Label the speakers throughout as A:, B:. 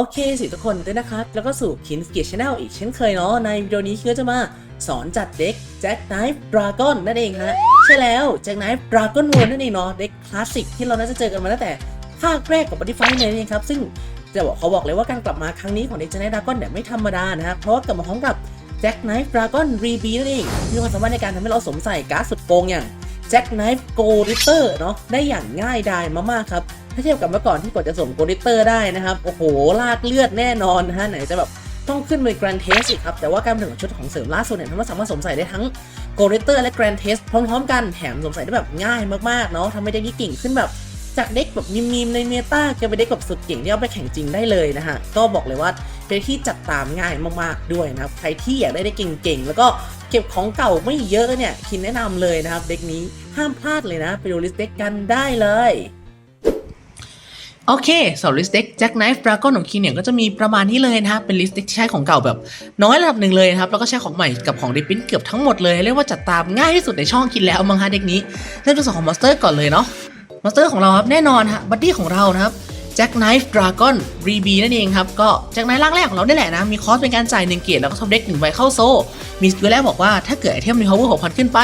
A: โอเคสิทุกคนด้วยนะครับ แล้วก็สู่คินสเกียชแนลอีกเช่นเคยเนาะ ในวิดีโอนี้คือจะมาสอนจัดเด็กแจ็คไนฟ์ดราก้อนนั่นเองฮะ ใช่แล้วแจ็คไนฟ์ดราก้อนวนั่นเองเนาะ เด็กคลาสสิกที่เราน่าจะเจอกันมาตั้งแต่ภาคแรกกับบัตตี้ไฟเลยนี่ครับ ซึ่งจะบอกเขาบอกเลยว่าการกลับมาครั้งนี้ของเด็กแจ็คไนฟ์ดราก้อนเนี่ยไม่ธรรมดานะครับเพราะว่ากลับมาพร้อมกับแจ็คไนฟ์ดราก้อนรีบีนั่นเอง มีความสามารถในการทำให้เราสวมใส่การ์ดสุดโกงอย่างแจ็คไนฟ์โกริเตอร์เนาะได้อย่างง่ายดายมากๆครับ ถ้าเทียบกับเมื่อก่อนที่กว่าจะสวมโกริเตอร์ได้นะครับ โอ้โห ลากเลือดแน่นอนนะฮะ ไหนจะแบบต้องขึ้นไปแกรนเทสอีกครับ แต่ว่าการถึงชุดของเสริมล่าสุดเนี่ยทำให้สามารถสวมใส่ได้ทั้งโกริเตอร์และแกรนเทสพร้อมๆ กันแถมสวมใส่ได้แบบง่ายมากๆเนาะทำให้เด็กนี้เก่งขึ้นแบบจากเด็กแบบมีมๆในเมตากลายเป็นเด็กแบบสุดเก่งที่เอาไปแข่งจริงได้เลยนะฮะ ก็บอกเลยว่าเป็นที่จัดตามง่ายมากๆด้วยนะครับ ใครที่อยากได้เด็กเก่งๆ แล้วก็เก็บของเก่าไม่เยอะเนี่ยคินแนะนำเลยนะครับ เด็กนี้ห้ามพลาดเลยนะ ไปดูลิสต์เด็กกันได้เลย โอเคสำหรับลิสต์เด็กแจ็คไนฟ์ดราก้อนของคีเนี่ยก็จะมีประมาณนี้เลยนะครับเป็นลิสต์เด็กที่ใช้ของเก่าแบบน้อยระดับหนึ่งเลยนะครับแล้วก็ใช้ของใหม่กับของดิปปิ้นเกือบทั้งหมดเลย เรียกว่าจัดตามง่ายที่สุดในช่องคิดแล้วมั้งฮะเด็กนี้เริ่มจากส่วนของมอนสเตอร์ก่อนเลยเนาะมอนสเตอร์ของเราครับแน่นอนฮะบัดดี้ของเรานะครับ แจ็คไนฟ์ดราก้อนรีบีนั่นเองครับ ก็แจ็คไนฟ์ร่างแรกของเราได้แหละนะ มีคอสเป็นการจ่ายหนึ่งเกียรติแล้วก็ทำเด็กหนึ่งใบเข้าโซ่มีสกิลแรกบอกว่าถ้าเกิดไอเทมมี power 6,000 ขึ้นไป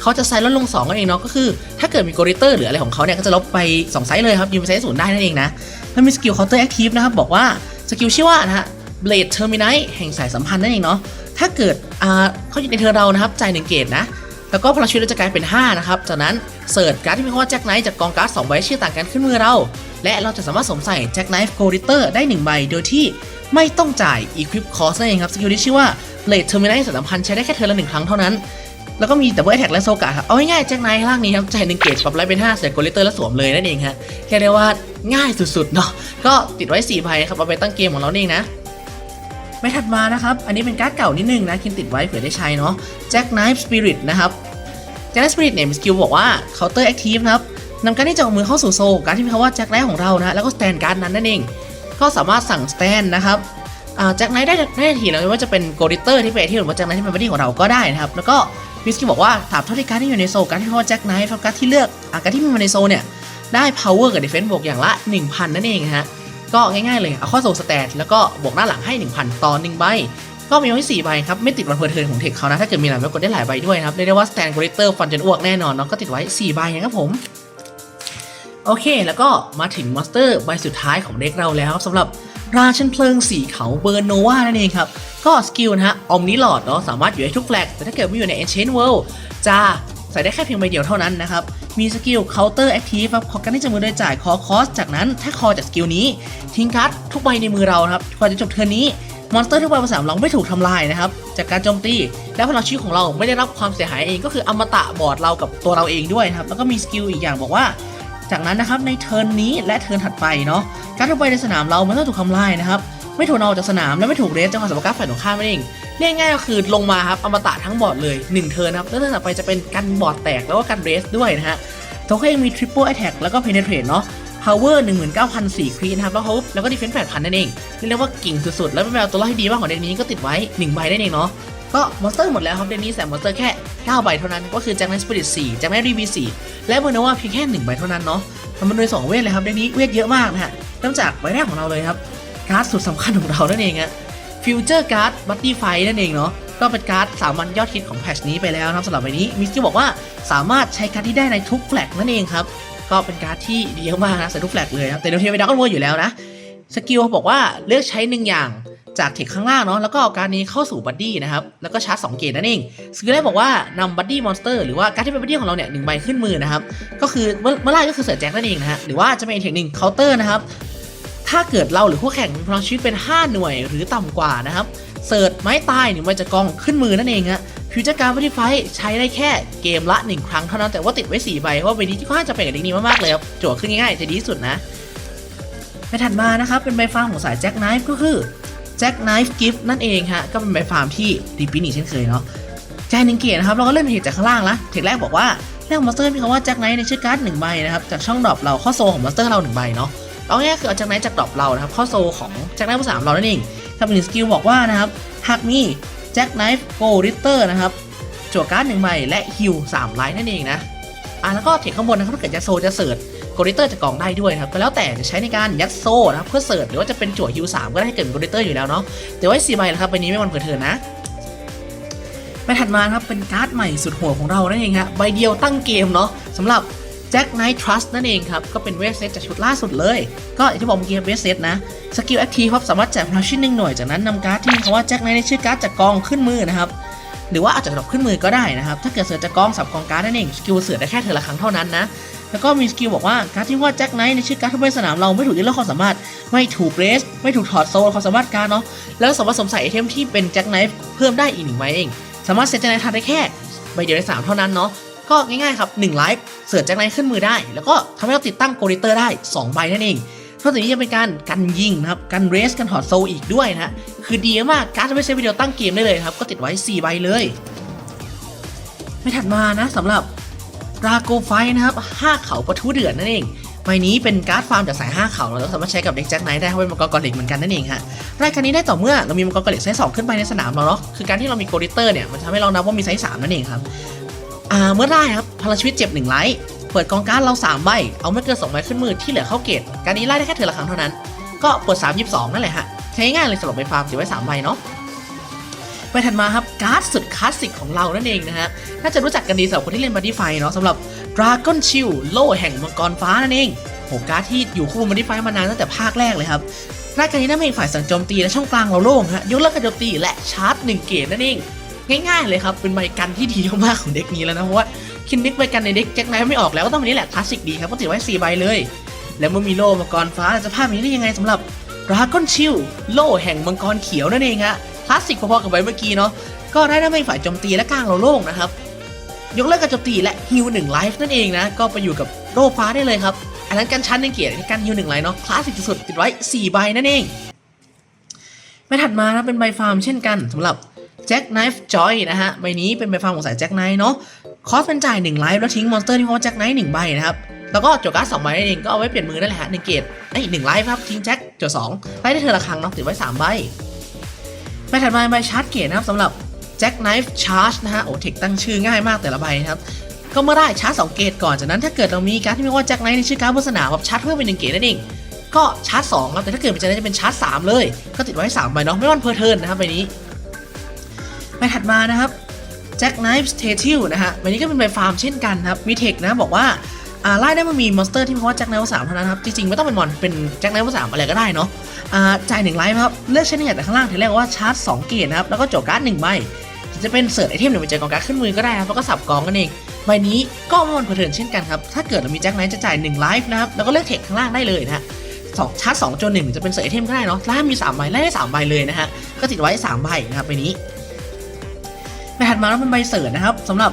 A: เขาจะไซส์ลดลง2นั่นเองเนาะก็คือ ถ้าเกิดมีโกริเตอร์หรืออะไรของเขาเนี่ย ก็จะลบไป 2 ไซส์เลยครับยืมไปไซส์ศูนย์ได้นั่นเองนะมันมีสกิลเคาน์เตอร์แอคทีฟนะครับบอกว่าสกิลชื่อว่านะฮะ Blade Terminite แห่งสายสัมพันธ์นั่นเองเนาะถ้าเกิดอ่าเขาอยู่ในเธอเรานะครับจ่ายหนึ่งเกตนะแล้วก็พลังชีวิตจะกลายเป็น 5 นะครับ จากนั้นเสิร์ชการ์ดที่มีคำว่าแจ็คไนท์จากกองการ์ด2ใบชื่อต่างกันขึ้นมือเรา และเราจะสามารถสวมใส่แจ็คไนท์โกริเตอร์ได้1ใบโดยที่ไม่ต้องจ่าย Equip Cost นั่นเองครับสกิลที่ชื่อว่า Blade Terminite สายสัมพันธ์ใช้ได้แค่เธอละหนึ่งครั้งเท่านั้น แล้วก็มีดับเบิลแท็กและโซกะครับ เอาง่ายๆแจ็คไนท์ล่างนี้ครับจ่ายหนึ่งเกตปรับไลท์เป็น5เสร็จโกลิเตอร์แล้วสวมเลยนั่นเองฮะเรียกว่าง่ายสุดๆเนาะก็ติดไว้4ใบครับเอาไปตั้งเกมของเราเองนะไม่ถัดมานะครับ อันนี้เป็นการ์ดเก่านิดนึงนะคินติดไว้เผื่อได้ใช้เนาะแจ็คไนฟ์สปิริตนะครับแจ็คไนฟ์สปิริตเนี่ยมีสกิลบอกว่าเคาน์เตอร์แอคทีฟนะครับ นำการที่จะเอามือเข้าสู่โซลการที่มีคำว่าแจ็คไนท์ของเรานะแล้วก็สแตนการ์ดนั้นนั่นเอง ก็สามารถสั่งสแตนนะครับแจ็คไนท์ได้ได้ทีแล้วไม่ว่าจะเป็นโกริเตอร์ที่เป็นที่หรือว่าแจ็คไนท์ที่เป็นบัดดี้ของเราก็ได้นะครับแล้วก็มีสกิลบอกว่าถามเท่าที่การที่อยู่ในโซลการที่มีคำว่าแจ็คไนท์การที่เลือกอาการที่มีมาในโซลเนี่ยได้ power กับ defense บวกอย่างละ 1000 นั่นเองฮะก็ง่ายๆเลยเอาข้อโซสแตทแล้วก็บวกหน้าหลังให้ 1,000ต่อ1ใบ ก็มีไว้4ใบครับ ไม่ติดวันเพอร์เทิร์นของเทคเขานะ ถ้าเกิดมีหลายใบกดได้หลายใบด้วยครับ เรียกได้ว่าสแตนกริเตอร์ฟันจนอ้วกแน่นอนเนาะก็ติดไว้ 4 ใบนะครับผม โอเค แล้วก็มาถึงมอนสเตอร์ใบสุดท้ายของเด็กเราแล้วครับสำหรับราชันเพลิงสีเขาเบอร์โนวานั่นเองครับ ก็สกิลนะฮะอมนิลอดเนาะสามารถอยู่ได้ทุกแฟลกแต่ถ้าเกิดไม่อยู่ใน Ancient World จะใส่ได้แค่เพียงใบเดียวเท่านั้นนะครับ มีสกิล Counter Active ครับขอการที่จะมือโดยจ่ายคอคอสจากนั้นถ้าคอจากสกิลนี้ ทิ้งการ์ดทุกใบในมือเราครับก่อนจะจบเทิร์นนี้มอนสเตอร์ทุกใบภาษาเราไม่ถูกทำลายนะครับ จากการโจมตี และพลังชีวิตของเราไม่ได้รับความเสียหายเองก็คืออมตะบอร์ดเรากับตัวเราเองด้วยนะครับแล้วก็มีสกิลอีกอย่างบอกว่า จากนั้นนะครับในเทิร์นนี้และเทิร์นถัดไปเนาะการทุกใบในสนามเรามันต้องถูกทำลายนะครับไม่ถูกเอาออกจากสนามและไม่ถูกเรสจากความสามารถการฝ่ายตรงข้ามนั่นเองเรียกง่ายก็คือลงมาครับอมตะทั้งบอร์ดเลย1เทิร์นครับแล้วเทิร์นถัดไปจะเป็นกันบอร์ดแตกแล้วก็กันเรสด้วยนะฮะตัวเขาเองมี Triple Attack แล้วก็ Penetrate เนาะ Power 19,004ครีนะครับ แล้วเขาแล้วก็ Defense 8,000 นั่นเอง เรียกว่าเก่งสุดๆ แล้วเป็นแววตัวรอดที่ดีมากของเด็กนี้ก็ติดไว้ 1 ใบนั่นเองเนาะ ก็มอนสเตอร์หมดแล้วครับเด็กนี้แต่มอนสเตอร์แค่9ใบเท่านั้นก็คือแจ็คแมนสปิริต4แจ็คแมนรีบี4และเบอร์โนวาเพียงแค่1ใบเท่านั้นเนาะมันโดยสองเวทเลยครับเด็กนี้เวทเยอะมากนะฮะเริ่มจากใบแรกของเราเลยครับการ์ดสุดสำคัญของเรานั่นเองฮะฟิวเจอร์การ์ดบัตตี้ไฟนั่นเองเนาะก็เป็นการ์ดสามัญยอดฮิตของแพทชนี้ไปแล้วนะครับสำหรับใบนี้มิสกิบอกว่าสามารถใช้การ์ดที่ได้ในทุกแฟลกนั่นเองครับก็เป็นการ์ดที่ดีมากนะใส่ทุกแฟลกเลยครับแต่เดี๋ยวเทียไปดักกันวัวอยู่แล้วนะสกิลบอกว่าเลือกใช้หนึ่งอย่าง จากเทคข้างล่างเนาะแล้วก็เอาการนี้เข้าสู่บัดดี้นะครับแล้วก็ชาร์จสองเกตนั่นเองสกิลแรกบอกว่านำบัดดี้มอนสเตอร์หรือว่าการที่เป็นบัดดี้ของเราเนี่ยหนึ่งใบขึ้นมือนะครับก็คือเมื่อไล่ก็คือเสือแจ็คนั่นเองนะฮะหรือว่าจะเป็นเทคหนึ่งเคาน์เตอร์นะครับถ้าเกิดเราหรือคู่แข่งมีพลังชีวิตเป็น 5 หน่วยหรือต่ำกว่านะครับเสิร์ชไม้ตายหนึ่งใบจากกองขึ้นมือนั่นเองฮะฟิวเจอร์การ์บัตตี้ไฟใช้ได้แค่เกมละ 1 ครั้งเท่านั้นแต่ว่าติดไว้ 4 ใบ เพราะว่าใบนี้ที่ค่อนข้างจะเป็นกับเด็กนี้มาก ๆ เลยครับจั่วขึ้นง่ายๆจะดีที่สุดนะไปถัดมานะครับ เป็นใบฟาของสายแจ็คไนฟ์ก็คือ แจ็คไนฟ์กิฟต์นั่นเองฮะ ก็เป็นใบฟาร์มที่ดีปีนี่เช่นเคยเนาะใจหนึ่งเกียนะครับ เราก็เล่นเทคจากข้างล่างละเทคแรกบอกว่าแรกมอนสเตอร์มีคำว่าแจ็คไนฟ์ในชื่อการ์ดหนึ่งใบนะครับ จากช่องดรอปเราข้อโซของมอนสเตอร์เราหนึ่งใบเนาะเอาง่ายๆคือเอาจากไหนจากดรอปเรานะครับข้าโซของแจ็คไนฟ์ภาษาเรานั่นเองกับหนึ่งสกิลบอกว่านะครับหากมีแจ็คไนฟ์โกริเตอร์นะครับจั่วการ์ดหนึ่งใบและฮิลสามไลท์นั่นเองนะอะแล้วก็เทคข้างบนนะครับถ้าเกิดจะโซจะเสิร์ช
B: กดิเตอร์จากกองได้ด้วยครับก็แล้วแต่จะใช้ในการยัดโซ่นะครับเพื่อเสิร์ชหรือว่าจะเป็นจั่วฮิวสามก็ได้ให้เกิดเป็นโกดิเตอร์อยู่แล้วเนาะเดี๋ยวไว้สี่ใบนะครับใบนี้ไม่วันเผื่อเธอนะใบถัดมาครับเป็นการ์ดใหม่สุดโหดของเรานั่นเองครับใบเดียวตั้งเกมเนาะสำหรับ Jack Knight Trust นั่นเองครับก็เป็นเวทเซตจากชุดล่าสุดเลย ก็อย่างที่บอกเมื่อกี้เวทเซตนะสกิลแอคทีฟครับสามารถแจกพลังชิ้นหนึ่งหน่วยจากนั้นนำการ์ดที่มีคำว่า Jack Knight ในชื่อการ์ดจากกองขึ้นมือนะครับหรือว่าอาจจะดรอปขึ้นมือก็ได้นะครับ ถ้าเกิดเสือจากกองสับกองการ์ดนั่นเองสกิลเสือได้แค่เธอละครั้งเท่านั้นนะ แล้วก็มีสกิลบอกว่าการ์ดที่ว่าแจ็คไนท์ในชื่อการ์ดทุกใบสนามเราไม่ถูกยึดเรื่องความสามารถ ไม่ถูกเรส ไม่ถูกถอดโซลความสามารถการเนาะแล้วสามารถสวมใส่ไอเทมที่เป็นแจ็คไนท์เพิ่มได้อีกหนึ่งใบเอง สามารถเซตแจ็คไนท์ทันได้แค่ใบเดียวในสามเท่านั้นเนาะก็ง่ายๆครับ1ไลฟ์เสิร์แจ็คไนท์ขึ้นมือได้ แล้วก็ทำให้เราติดตั้งโกลิเตอร์ได้ 2 ใบนั่นเองนอกจากนี้ยังเป็นการกันยิงนะครับกันเรสกันถอดโซลอีกด้วยนะคือดีมากการ์ดจะไม่ใช้วิดีโอตั้งเกมได้เลยครับก็ติดไว้ 4 ใบเลย ไม่ถัดมานะสำหรับ ราโกไฟนะครับ5เขาปะทุเดือดนั่นเองใบนี้เป็นการ์ดฟาร์มจากสาย 5 เขาเราสามารถใช้กับเด็กแจ็คไนท์ได้เพราะเป็นมังกรกอลิกเหมือนกันนั่นเองฮะรายการนี้ได้ต่อเมื่อเรามีมังกรกอลิกไซส์2ขึ้นไปในสนามเราเนาะคือการที่เรามีโกลิเตอร์เนี่ยมันทำให้เรานับว่ามีไซส์3นั่นเองครับอ่าเมื่อได้ครับพลังชีวิตเจ็บ1ไลท์เปิดกองการ์ดเรา3ใบเอาไม่เกิน2ใบขึ้นมือที่เหลือเข้าเกตการนี้ไล่ได้แค่เธอละครั้งเท่านั้น ก็เปิด3 22นั่นแหละฮะใช้ง่ายเลยสำหรับไปฟาร์มเสียไว้3ใบเนาะ ไปถัดมาครับการ์ดสุดคลาสสิกของเรานั่นเองนะฮะ น่าจะรู้จักกันดีสำหรับคนที่เล่นบัดดี้ไฟเนาะสำหรับ Dragon Shield โล่แห่งมังกรฟ้านั่นเองโหการ์ดที่อยู่คู่บัดดี้ไฟมานานตั้งแต่ภาคแรกเลยครับรายการนี้ได้เป็นฝ่ายสั่งโจมตีและช่องกลางเราโล่งฮะยกเลิกการโจมตีและชาร์จหนึ่งเกตนั่นเองง่ายๆเลยครับ เป็นใบกันที่ดีมากๆของเด็กนี้แล้วนะ เพราะว่าคินนิกใบกันในเด็กแจ็คไนท์ไม่ออกแล้วก็ต้องวันนี้แหละคลาสสิกดีครับก็ติดไว้สี่ใบเลย แล้วเมื่อมีโล่มังกรฟ้าจะภาพนี้ได้ยังไงสำหรับ Dragon Shield โล่แห่งมังกรเขียวนั่นเองฮะ ลาสสิกพอๆกับใบเมื่อกี้เนาะก็ได้ทั้งเป็นฝ่ายโจมตีและกลางเราโล่งนะครับยกเลิกการโจมตีและฮิวหนึ่งไลฟ์นั่นเองนะก็ไปอยู่กับโลฟ้าได้เลยครับอันนั้นกันชั้นหนึ่งเกียรติการฮิวหนึ่งไลฟ์เนาะคลาสสิกสุดๆติดไว้4ใบนั่นเองไม่ถัดมานะเป็นใบฟาร์มเช่นกันสำหรับแจ็คไนฟ์จอยนะฮะใบนี้เป็นใบฟาร์มของสายแจ็คไนท์เนาะคอสเป็นจ่าย1ไลฟ์แล้วทิ้งมอนสเตอร์ที่เขาแจ็คไนท์หนึ่งใบนะครับแล้วก็จทย์การ์ดสองใบนั่นเองก็เอาไว้เปลี่ยนมือนั่นแหละฮะหนึ่งเกตไอ้หนึ่งไลฟ์ครับทิ้งแจ็คจทย์สองไล่ได้เธอละครั้งเนาะติดไว้สามใบ ใบถัดมาใบชาร์จเกตนะครับสำหรับ Jack Knife Charge นะฮะโอ้เทคตั้งชื่อง่ายมากแต่ละใบนะครับ ก็เมื่อได้ชาร์จ2เกตก่อนจากนั้นถ้าเกิดเรามีการที่มีว่า Jack Knife ในชื่อการ์ดบนสนามแบบชาร์จเพิ่มเป็น1เกตนั่นเองก็ชาร์จ2ครับแต่ถ้าเกิดเป็นจะจะเป็นชาร์จ 3 เลย ก็ติดไว้3ใบเนาะไม่วันเพอร์เทิร์นนะครับใบนี้ใบถัดมานะครับ Jack Knife s t a t u e นะฮะใบนี้ก็เป็นใบฟาร์มเช่นกันครับมีเทคนะบอกว่า อ่าไล่ได้มามีมอนสเตอร์ที่เพราะว่าแจ็คไนท์สามเท่านั้นครับจริงๆไม่ต้องเป็นมอนเป็นแจ็คไนท์สามอะไรก็ได้เนาะอ่าจ่ายหนึ่งไลฟ์ครับเลือกใช้ในแต่ข้างล่างทีแรกว่าชาร์จ2เกตนะครับแล้วก็โจทย์การ์ดหนึ่งใบจะเป็นเสิร์ชไอเทมหรือไปเจอกองการ์ดขึ้นมือก็ได้ครับแล้วก็สับกองกันเองใบนี้ก็ม่มันเพลินเช่นกันครับถ้าเกิดเรามีแจ็คไนท์จะจ่าย1ไลฟ์นะครับแล้วก็เลือกเทคข้างล่างได้เลยนะฮะสองชาร์จ2จนหนึ่งจะเป็นเสิร์ชไอเทมก็ได้เนาะล่ามี3ใบไล่ได้3ใบเลยนะฮะก็ติดไว้3ใบนะครับใบนี้ใบถัดมาแล้วเป็นใบเสิร์ชนะครับสำหรับ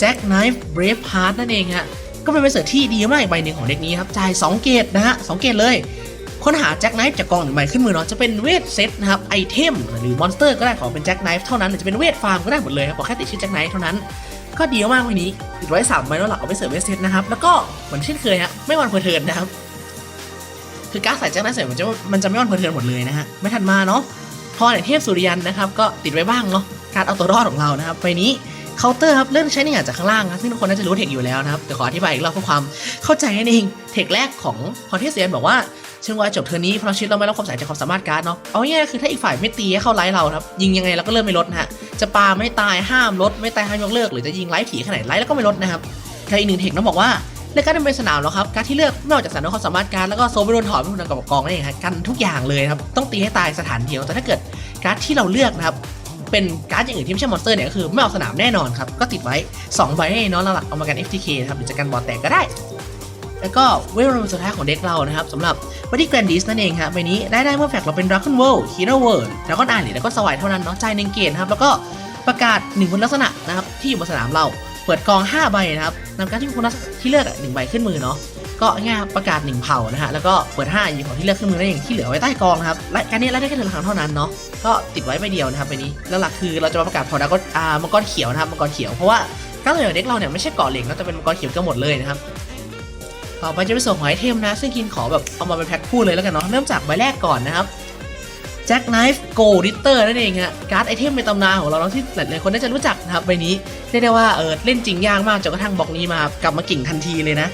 B: Jack Knife Brave Heart นั่นเองฮะ ก็เป็นใบเสิร์ชที่ดีมากอีกใบหนึ่งของเด็กนี้ครับจ่าย2เกตนะฮะ2เกตเลยค้นหาแจ็คไนฟ์จากกองหนึ่งใบขึ้นมือเนาะจะเป็นเวทเซตนะครับไอเทมหรือมอนสเตอร์ก็ได้ของเป็นแจ็คไนฟ์เท่านั้นหรือจะเป็นเวทฟาร์มก็ได้หมดเลยครับขอแค่ติดชื่อแจ็คไนฟ์เท่านั้น ก็ดีมากวันนี้ติดไว้3ใบแล้วหลักเอาไปเสิร์ฟเวทเซตนะครับแล้วก็เหมือนเช่นเคยฮะไม่วันเพอร์เทิร์นนะครับคือการใส่แจ็คไนฟ์เสร็จมันจะมันจะไม่วันเพอร์เทิร์นหมดเลยนะฮะไม่ทันมาเนาะพอไหนเทพสุริยันนะครับก็ติดไว้บ้างเนาะการเอาตัวรอดของเรานะครับใบนี้ เคาน์เตอร์ครับเลื่อนใช้ในงานจากข้างล่างนะซึ่งทุกคนน่าจะรู้เทคอยู่แล้วนะครับแต่ขออธิบายอีกรอบเพื่อความเข้าใจนั่นเองเทคแรกของพอเทสเซียนบอกว่าเชิงวายจบเทอร์นี้พลังชีวิตเราไม่รับความสายจากความสามารถการ์ดเนาะเอาง่ายๆคือถ้าอีกฝ่ายไม่ตีให้เข้าไลท์เราครับยิงยังไงเราก็เริ่มไม่ลดนะฮะจะปาไม่ตายห้ามลดไม่ตายห้ามยกเลิกหรือจะยิงไลท์ถี่แค่ไหนไลท์แล้วก็ไม่ลดนะครับกับอีกหนึ่งเทคต้องบอกว่าในการดำเนินสนามแล้วครับการที่เลือกไม่อกจากสนามด้วยความสามารถการดแล้วก็โซลไม่โดนถอดไม่โดนกับกองนั่นเองครับกันทุกอย่างเลยครับต้องตีให้ตายสถานเดียวแต่ถ้าเกิดการดที่เราเลือกนะครับ เป็นการ์ดอย่างอื่นที่ไม่ใช่มอนสเตอร์เนี่ยก็คือไม่ออกสนามแน่นอนครับ ก็ติดไว้ 2 ใบให้น้องหลักเอามากัน FTK นะครับหรือจะกันบอลแตกก็ได้ แล้วก็เวลสุดท้ายของเด็กเรานะครับสำหรับบัดดี้แกรนดิสนั่นเองครับใบนี้ได้ได้เมื่อแฟกเราเป็น Dragon World Hero World Dragon อ่านหรือ Dragon สวายเท่านั้นเนาะจ่ายหนึ่งเกตนะครับแล้วก็ประกาศหนึ่งคุณลักษณะนะครับที่อยู่บนสนามเราเปิดกอง 5 ใบนะครับนำการที่มีคุณลักษณะที่เลือกหนึ่งใบขึ้นมือเนาะก็ง่ายประกาศหนึ่งเผ่านะฮะแล้วก็เปิด5หยิบของที่เลือกขึ้นมือได้เองที่เหลือไว้ใต้กองนะครับและการนี้ไล่ได้แค่เดือนละครั้งเท่านั้นเนาะ ก็ติดไว้ใบเดียวนะครับใบนี้แล้วหลักคือเราจะมาประกาศพอดาก็อ่ามังกรเขียวนะครับมังกรเขียวเพราะว่าก้าวเหนือเด็กเราเนี่ยไม่ใช่เกาะเหล็กนะแต่เป็นมังกรเขียวกันหมดเลยนะครับต่อไปจะเป็นส่วนของไอเทมนะ ซึ่งกินขอแบบเอามาเป็นแพ็คคู่เลยแล้วกันเนาะเริ่มจากใบแรกก่อนนะครับแจ็คไนฟ์โกลดิเตอร์นั่นเองฮะการ์ดไอเทมในตำนานของเราที่หลายๆคนน่าจะรู้จักนะครับใบนี้เรียกได้ว่าเออเล่นจริงยากมากจนกระทั่งบล็อกนี้มากลับมากิ่งทันทีเลยนะ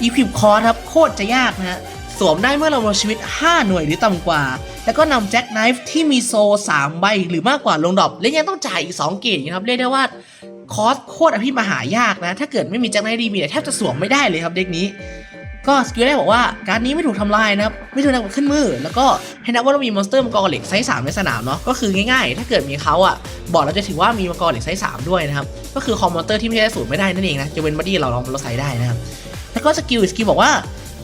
B: อีพิบคอร์ครับโคตรจะยากนะฮะ สวมได้เมื่อเราลงชีวิต 5 หน่วยหรือต่ำกว่า แล้วก็นำแจ็คไนฟ์ที่มีโซ 3 ใบหรือมากกว่าลงดรอปและยังต้องจ่ายอีก 2 เกตนะครับ เรียกได้ว่า คอสโคตรอภิมหายากนะ ถ้าเกิดไม่มีแจ็คไนฟ์ดีมีเนี่ยแทบจะสวมไม่ได้เลยครับเด็กนี้ ก็สกิลแรกบอกว่าการนี้ไม่ถูกทำลายนะครับ ไม่ถูกนำขึ้นมือ แล้วก็ให้นับว่าเรามีมอนสเตอร์มังกรเหล็กไซส์3ในสนามเนาะก็คือง่ายๆ ถ้าเกิดมีเขาอะบอกเราจะถือว่ามีมังกรเหล็กไซส์3ด้วยนะครับก็คือคอมมอนสเตอร์ที่ไม่ใช่สูตรไม่ได้นั่นเองนะจะเป็นบัดดี้เราเราเราใส่ได้นะครับแล้วก็สกิลสกิลบอกว่า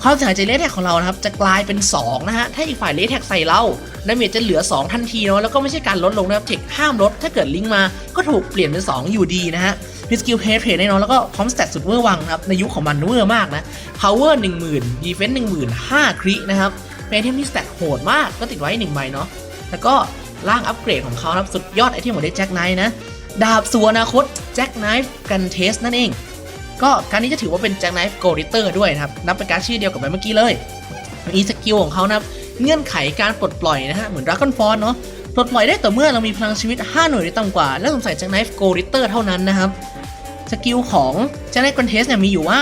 B: ความเสียหายจากเลสแท็กของเรานะครับจะกลายเป็น 2 นะฮะ ถ้าอีกฝ่ายเลสแท็กใส่เราดาเมจจะเหลือ 2 ทันทีเนาะแล้วก็ไม่ใช่การลดลงนะครับเทคห้ามลด ถ้าเกิดลิงก์มาก็ถูกเปลี่ยนเป็น 2 อยู่ดีนะฮะมีสกิลเพย์เทรดแน่นอนแล้วก็พร้อมสเตตสุดเวอร์วังนะครับ ในยุคของมันเวอร์มากนะ power 10,000 defense 10,000 5ครินะครับเป็นไอเทมที่สเตตโหดมากก็ติดไว้1ใบเนาะแล้วก็ร่างอัปเกรดของเขาครับสุดยอดไอเทมของเด็กแจ็คไนท์นะดาบสัวอนาคตแจ็คไนฟ์กันเทสนั่นเอง ก็การนี้จะถือว่าเป็นแจ็คไนฟ์โกลิเตอร์ด้วยนะครับ นับเป็นการชื่อเดียวกับใบเมื่อกี้เลยมีสกิลของเขานะครับเงื่อนไขการปลดปล่อยนะฮะ เหมือนดราก้อนฟอนเนาะปลดปล่อยได้ต่อเมื่อเรามีพลังชีวิต 5 หน่วยหรือต่ำกว่า และสวมใส่แจ็คไนฟ์โกลิเตอร์เท่านั้นนะครับสกิลของแจ็คไนฟ์คอนเทสเนี่ยมีอยู่ว่า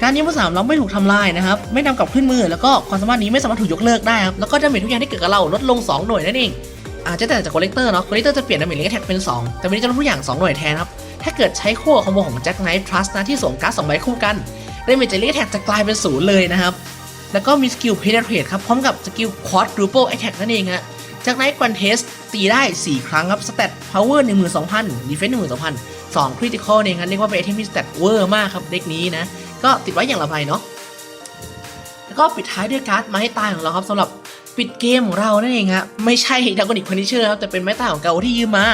B: การนี้เมื่อสามเราไม่ถูกทำลายนะครับ ไม่นำกลับขึ้นมือ แล้วก็ความสามารถนี้ไม่สามารถถูกยกเลิกได้ครับ แล้วก็ดาเมจทุกอย่างที่เกิดกับเราลดลง 2 หน่วยนั่นเองอาจจะแต่จากโคเลกเตอร์เนาะโคเลกเตอร์จะเปลี่ยนดาเมจเลงแท็กเป็น 2 แต่วันนี้จะลดทุกอย่าง 2 หน่วยแทนครับ ถ้าเกิดใช้คู่กับคอมโบของแจ็คไนท์ทรัสนะที่สวมการ์ดสองใบคู่กันดาเมจจากเลงแท็กจะกลายเป็นศูนย์เลยนะครับ แล้วก็มีสกิลเพเนเทรตครับ พร้อมกับสกิลควอดรูเปิลแอคแท็กนั่นเองฮะจากไนท์ควันเทสตีได้ 4 ครั้งครับสเตตพาวเวอร์12,000ดีเฟนซ์12,000 2คริติคอลเองครับเรียกว่าเป็นไอเทมที่สเตตเวอร์มากครับเด็กนี้นะ ก็ติดไว้อย่างละใบเนาะแล้วก็ปิดท้ายด้วยการ์ดไม้ตายของเราครับสำหรับปิดเกมของเรานั่นเองฮะไม่ใช่ดากอนิกพันิเชอร์ครับแต่เป็นไม้ตายของเกาที่ยืมมา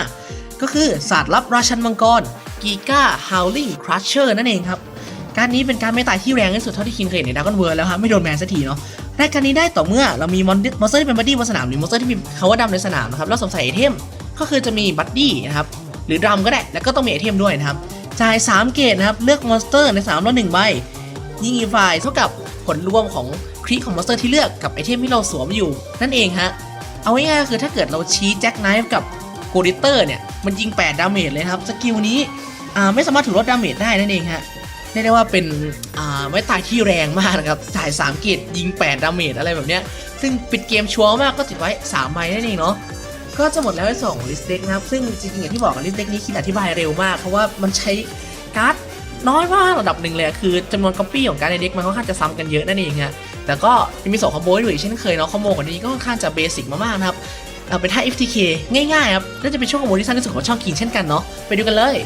B: ก็คือศาสตร์ลับราชันมังกร กีก้าฮาวลิงครัชเชอร์นั่นเองครับ การนี้เป็นการไม่ตายที่แรงที่สุดเท่าที่คินเคยเห็นในดากอนเวิร์แล้วครับไม่โดนแบนสักทีเนาะได้การนี้ได้ต่อเมื่อเรามีมอนสเตอร์ที่เป็นบัดดี้บนสนามหรือมอนสเตอร์ที่มีคาว่าดำในสนามนะครับแล้วสวมใส่ไอเทมก็คือจะมีบัดดี้นะครับหรือดรัมก็ได้แล้วก็ต้องมีไอเทมด้วยนะครับจ่าย 3 เกตนะครับเลือกมอนสเตอร์ในสนามละหนึ่งใบยิงอีกฝ่ายเท่ากับผลรวมของคลิกของมอนสเตอร์ที่เลือกกับไอเทมที่เราสวมอยู่นั่นเองฮะเอาง่ายๆก็คือถ้าเกิดเราชี้แจ็คไนฟ์กับโกดิเตอร์เนี่ยมันยิง 8 ดาเมจเลยครับ สกิลนี้ ไม่สามารถถูกลดดาเมจได้นั่นเองฮะเรียกได้ว่าเป็นไม้ตายที่แรงมากนะครับจ่าย3เกตยิง8ดาเมจอะไรแบบเนี้ยซึ่งปิดเกมชัวร์มากก็ติดไว้3ใบนั่นเองเนาะก็จะหมดแล้วไอ้สองลิสต์เด็กนะครับ ซึ่งจริงๆอย่างที่บอกลิสต์เด็กนี้คิดอธิบายเร็วมาก เพราะว่ามันใช้การ์ดน้อยมากระดับหนึ่งเลยคือจำนวนก๊อปปี้ของการในเด็กมันค่อนข้างจะซ้ำกันเยอะนั่นเองฮะแต่ก็ยังมีสองคอมโบอยู่อีกเช่นเคยเนาะคอมโบของนี้ก็ค่อนข้างจะเบสิกมากๆนะครับเอาเป็นท่า FTK ง่ายๆครับน่าจะเป็นช่วงคอมโบที่สั้นที่สุดของช่องคิงเช่นกันเนาะไปดูกันเลย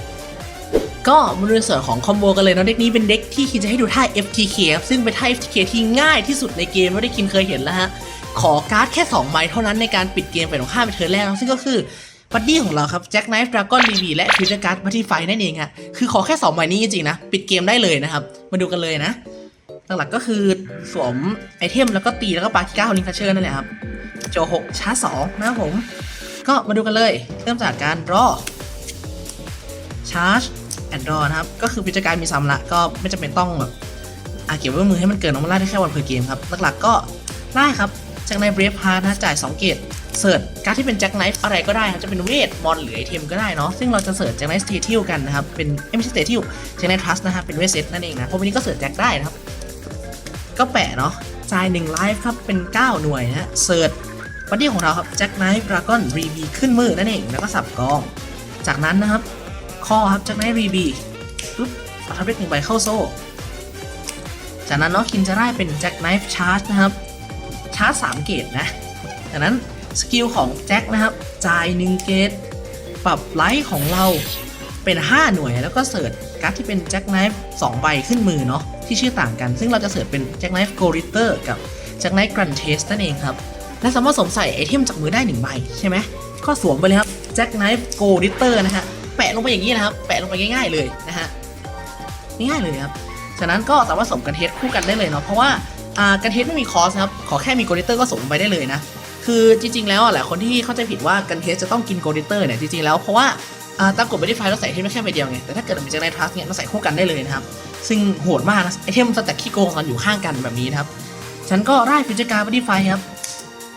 B: ก็มาดูในส่วนของคอมโบกันเลยเนาะเด็กนี้เป็นเด็กที่คินจะให้ดูท่า FTK ครับซึ่งเป็นท่า FTK ที่ง่ายที่สุดในเกมว่ได้คินเคยเห็นแล้วฮะขอการ์ดแค่ 2 ใบเท่านั้นในการปิดเกมไปตรงข้ามไปเทิร์นแรกซึ่งก็คือบัดดี้ของเราครับแจ็คไนฟ์ดราก้อนรีวีและฟิวเจอร์การ์ดบัตตี้ไฟนั่นเองฮะคือขอแค่ 2 ใบนี้จริงๆนะ ปิดเกมได้เลยนะครับ มาดูกันเลยนะ หลักๆก็คือสวมไอเทมแล้วก็ตีแล้วก็ปาคิก้าลิงคัชเชอร์นั่นแหละครับโจ6ชาร์จ2นะครับผม ก็มาดูกันเลย เริ่มจากการรอชาร์จ แอนดรอนะครับ ก็คือพิจารการมีซ้ำละก็ไม่จำเป็นต้องแบบอาเก็บไว้มือให้มันเกินน้องมาล่ได้แค่วันเพอร์เกมครับ หลักๆก็ไล่ครับ จากในเบรฟพาร์นะจ่าย 2 เกตเสิร์ชการดที่เป็นแจ็คไนฟ์อะไรก็ได้ครับจะเป็นเวทมอนหรือไอเทมก็ได้เนาะซึ่งเราจะเสิร์ชแจ็คไนฟ์สเตทิลกันนะครับ เป็นไม่ใช่สเตทิลแจ็คไนฟ์ทรัสนะครับเป็นเวทเซตนั่นเองนะเพราะวันนี้ก็เสิร์ชแจ็คได้นะครับ ก็แปะเนาะจ่าย1ไลฟ์ครับเป็น 9 หน่วยนะฮะเสิร์ชบัดดี้ของเราครับแจ็คไนฟ์ดราก้อนรีบีขึ้นมือนั่นเองแล้วก็สับกอง จากนั้นนะครับ คอครับแจ็คไนฟ์รีบีปุ๊บประทับเลขหนึ่งใบเข้าโซ่ จากนั้นเนาะคินจะได้เป็นแจ็คไนฟ์ชาร์จนะครับ ชาร์จ3เกตนะ จากนั้นสกิลของแจ็คนะครับ จ่าย1เกต ปรับไลท์ของเราเป็น 5 หน่วยแล้วก็เสิร์ชการ์ดที่เป็นแจ็คไนฟ์2ใบขึ้นมือเนาะที่ชื่อต่างกัน ซึ่งเราจะเสิร์ชเป็นแจ็คไนฟ์โกริเตอร์กับแจ็คไนฟ์กรันเทสนั่นเองครับ และสามารถสวมใส่ไอเทมจากมือได้1ใบใช่ไหมก็สวมไปเลยครับแจ็คไนฟ์โกริเตอร์นะฮะ แปะลงไปอย่างนี้นะครับ แปะลงไปง่ายๆเลยนะฮะง่ายๆเลยครับฉะนั้นก็สามารถสมกันเทสคู่กันได้เลยเนาะเพราะว่าอ่ากันเทสไม่มีคอสครับขอแค่มีโกริเตอร์ก็สมไปได้เลยนะคือจริงๆแล้วหลายคนที่เข้าใจผิดว่ากันเทสจะต้องกินโกลดิเตอร์เนี่ยจริงๆแล้วเพราะว่าอ่าตามกฎไม่ได้ไฟเราใส่เทมได้แค่ใบเดียวไงแต่ถ้าเกิดมันจะในทรัสเนี่ยเราใส่คู่กันได้เลยนะครับซึ่งโหดมากนะไอเทมสแต็กขี้โกงตอนอยู่ข้างกันแบบนี้นะครับฉันก็ได้ฟิวเจอร์การ์ดไม่ได้ไฟครับ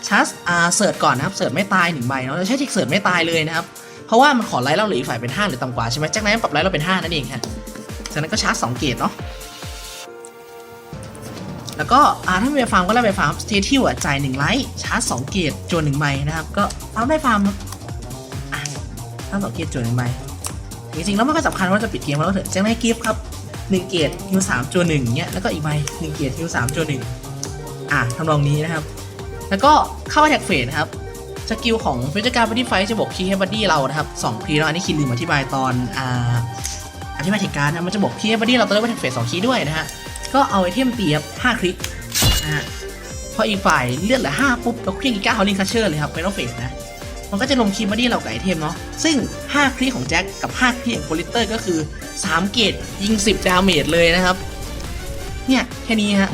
B: ชัสอ่าเสิร์ชก่อนนะครับเสิร์ชไม่ตายหนึ่งใบเนาะเราใช้เทคเสิร์ชไม่ตายเลยนะครับ เพราะว่ามันขอไลท์เราหลืออีกฝ่ายเป็น 5 หรือต่ำกว่าใช่ไหมจากนั้นปรับไลท์เราเป็น 5 นั่นเองฮะจากนั้นก็ชาร์จ2เกตเนาะแล้วก็อ่าถ้าไม่ไปฟาร์มก็ไล่ไปฟาร์มสเตทิวอะจ่าย1ไลท์ชาร์จ2เกตจวน1ใบนะครับก็ฟาร์มได้ฟาร์มครับอะชาร์จ2เกตจวน1ใบจริงๆแล้วมันก็สำคัญว่าจะปิดเกมแล้วเถอะแจ้งได้กิฟต์ครับ1เกตฮิว3จวน1เนี้ยแล้วก็อีกใบ1เกตฮิว3จวน1อะทำนองนี้นะครับ แล้วก็เข้ามาแท็กเฟสนะครับ สกิลของฟิวเจอร์การบัดดี้ไฟจะบอกคีย์ให้บัดดี้เรานะครับสองคีย์เนาะอันนี้คิดลืมอธิบายตอนอ่าอธิบายเหตุการณ์นะมันจะบอกคีย์ให้บัดดี้เราตอนแรกว่าแท็กเฟสสองคีย์ด้วยนะฮะก็เอาไอเทมตีครับห้าคลิกนะฮะพออีกฝ่ายเลือดเหลือห้าปุ๊บเราเคลียร์กีก้าฮอลลิงคัชเชอร์เลยครับเป็นออฟเฟสนะมันก็จะลงคีย์บัดดี้เรากับไอเทมเนาะซึ่ง 5 คลิกของแจ็คกับ 5 คลิกของโพลิเตอร์ก็คือ 3 เกตยิง 10 ดาเมจเลยนะครับ เนี่ย แค่นี้ฮะ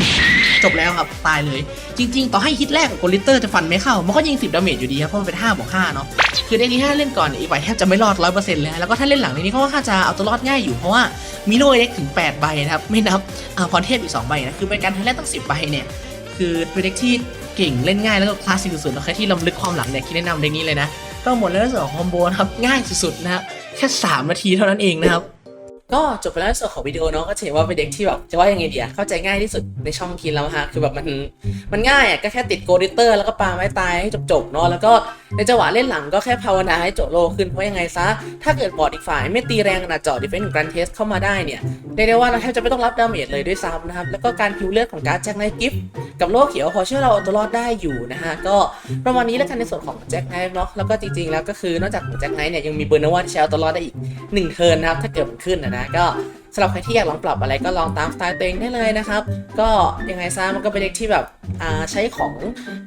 B: จบแล้วครับ ตายเลย จริง ๆ ต่อให้ฮิตแรกกับโกลิเตอร์จะฟันไม่เข้า มันก็ยิง 10 ดาเมจอยู่ดีครับ เพราะมันเป็น5บวก5เนาะ คือในนี้ถ้าเล่นก่อนเนี่ยอีกฝ่ายแทบจะไม่รอด 100%เลยแล้วก็ถ้าเล่นหลังในนี้ก็ค่าจะเอาตัวรอดง่ายอยู่ เพราะว่ามีโนเล็กถึง 8 ใบนะครับ ไม่นับอ่าพรเทพอีก 2 ใบนะ คือเป็นการทำเล่นตั้ง 10 ใบเนี่ย คือเป็นเด็กที่เก่งเล่นง่ายแล้วก็คลาสสิกสุดๆแล้วใครที่ลำลึกความหลังเนี่ยคิดแนะนำเด็กนี้เลยนะก็หมดแล้วส่วนของคอมโบนะครับง่ายสุดๆนะครับแค่ 3 นาทีเท่านั้นเองนะครับ
A: ก็จบไปแล้วในส่วนของวิดีโอเนาะก็จะเห็นว่าเป็นเด็กที่แบบจะว่ายังไงดีอะเข้าใจง่ายที่สุดในช่องคินแล้วฮะคือแบบมันมันง่ายอะก็แค่ติดโกดิเตอร์แล้วก็ปาไม้ตายให้จบๆเนาะแล้วก็ในจังหวะเล่นหลังก็แค่ภาวนาให้โจโลขึ้นเพราะยังไงซะ ถ้าเกิดบอดอีกฝ่ายไม่ตีแรงขนาดเจาะดิเฟนซ์ของการเทสเข้ามาได้เนี่ยเรียกได้ว่าเราแทบจะไม่ต้องรับดาเมจเลยด้วยซ้ำนะครับแล้วก็การคิวเลือดของการแจ็คไนท์กิฟต์กับโลกเขียวพอช่วยเราเอาตัวรอดได้อยู่นะฮะก็ประมาณนี้แล้วกันในส่วนของแจ็คไนท์เนาะแล้วก็จริงๆแล้วก็คือนอกจากของแจ็คไนท์เนี่ยยังมีเบอร์นว่าที่ใช้เอาตัวรอดได้อีกหนึ่งเทิร์นนะครับถ้าเกิดมันขึ้นนะนะ ก็สำหรับใครที่อยากลองปรับอะไรก็ลองตามสไตล์ตัวเองได้เลยนะครับ ก็ยังไงซะมันก็เป็นเด็กที่แบบใช้ของ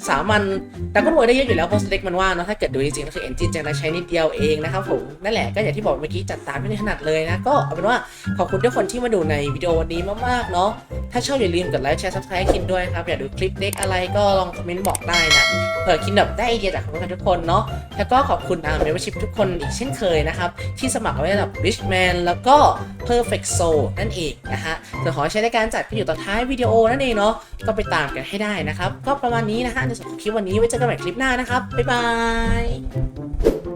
A: สามัญแต่ก็รวยได้เยอะอยู่แล้วเพราะสเต็กมันว่าเนอะถ้าเกิดดูจริงๆก็คือเอนจินจะได้ใช้นิดเดียวเองนะครับผมนั่นแหละก็อย่างที่บอกเมื่อกี้จัดตามไม่ได้ถนัดเลยนะ ก็เอาเป็นว่าขอบคุณทุกคนที่มาดูในวิดีโอวันนี้มากๆเนาะถ้าชอบอย่าลืมกดไลค์แชร์ซับสไครต์คินด้วยครับอยากดูคลิปเด็กอะไรก็ลองคอมเมนต์บอกได้นะเผื่อคินแบบได้ไอเดียจากทุกคนเนาะแล้วก็ขอบคุณอ่าเมมเบอร์ชิพทุกคนอีกเช่นเคยนะครับที่สมัครไว้ระดับ Rich Man แล้วก็ Perfect โซนั่นเองนะฮะเดี๋ยวขอใช้ในการจัดก็อยู่ตอนท้ายวิดีโอนั่นเองเนาะก็ไปตามกันให้ได้นะครับ ก็ประมาณนี้นะฮะในส่วนของคลิปวันนี้ไว้เจอกันใหม่คลิปหน้านะครับบ๊ายบาย